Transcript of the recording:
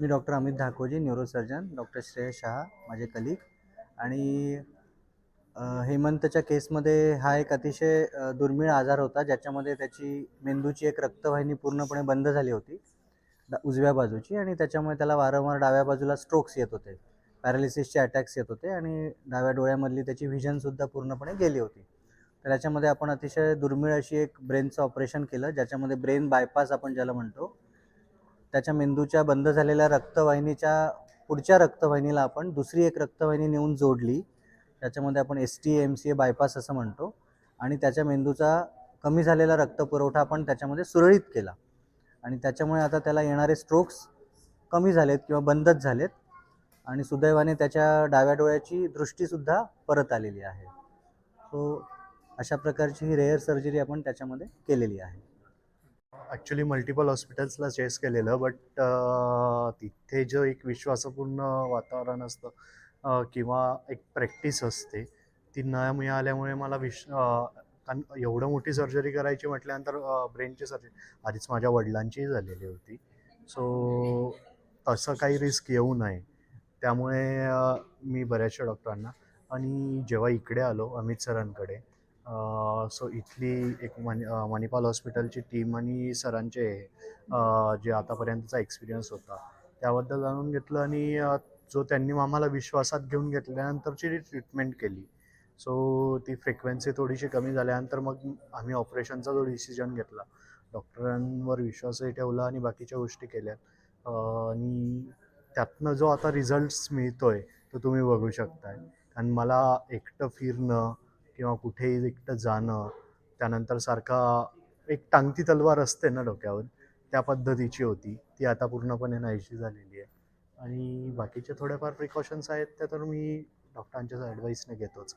मी doctor Amit Dhakoji neurosurgeon doctor Shrey Shah माझे कलिक आणि हेमंतच्या केसमध्ये हा एक अतिशय दुर्मिळ आजार होता ज्याच्यामध्ये त्याची मेंदूची एक रक्तवाहिनी पूर्णपणे बंद झाली होती उजव्या बाजूची. आणि त्याच्यामुळे त्याला वारंवार डाव्या बाजूला स्ट्रोक्स येत होते पॅरालिसिसचे अटॅक्स येत होते आणि डाव्या डोळ्यामधली त्याची व्हिजनसुद्धा पूर्णपणे गेली होती. तर याच्यामध्ये आपण अतिशय दुर्मिळ अशी एक ब्रेनचं ऑपरेशन केलं ज्याच्यामध्ये ब्रेन बायपास आपण ज्याला म्हणतो त्याच्या मेंदूच्या बंद झालेल्या रक्तवाहिनीच्या पुढच्या रक्तवाहिनीला आपण दुसरी एक रक्तवाहिनी नेऊन जोडली. त्याच्यामध्ये आपण S T M C A bypass असं म्हणतो. आणि त्याच्या मेंदूचा कमी झालेला रक्तपुरवठा आपण त्याच्यामध्ये सुरळीत केला. आणि त्याच्यामुळे आता त्याला येणारे स्ट्रोक्स कमी झालेत किंवा बंदच झालेत. आणि सुदैवाने त्याच्या डाव्या डोळ्याची दृष्टीसुद्धा परत आलेली आहे. सो अशा प्रकारची ही रेअर सर्जरी आपण त्याच्यामध्ये केलेली आहे. ॲक्च्युली मल्टिपल हॉस्पिटल्सला चेस केलेलं बट तिथे जो एक विश्वासपूर्ण वातावरण असतं किंवा एक प्रॅक्टिस असते ती न मिळाल्यामुळे मला विश कारण एवढं मोठी सर्जरी करायची म्हटल्यानंतर ब्रेनची सर्जरी आधीच माझ्या वडिलांचीही झालेली होती. सो तसं काही रिस्क येऊ नये. त्यामुळे मी बऱ्याचशा डॉक्टरांना आणि जेव्हा इकडे आलो अमित सरांकडे सो इथली एक मणि मणिपाल हॉस्पिटलची टीम आणि सरांचे जे आतापर्यंतचा एक्सपिरियन्स होता त्याबद्दल जाणून घेतलं आणि जो त्यांनी आम्हाला विश्वासात घेऊन घेतल्यानंतरची जी ट्रीटमेंट केली. सो ती फ्रिक्वेन्सी थोडीशी कमी झाल्यानंतर मग आम्ही ऑपरेशनचा जो डिसिजन घेतला डॉक्टरांवर विश्वासही ठेवला आणि बाकीच्या गोष्टी केल्या आणि त्यातनं जो आता रिझल्ट्स मिळतोय तो तुम्ही बघू शकताय. कारण मला एकटं फिरणं किंवा कुठेही एकटं जाणं त्यानंतर सारखा एक टांगती तलवार असते ना डोक्यावर त्या पद्धतीची होती. ती आता पूर्णपणे नाहीशी झालेली आहे. आणि बाकीच्या थोड्याफार प्रिकॉशन्स आहेत त्या तर मी डॉक्टरांच्या ॲडवाईसने घेतोच.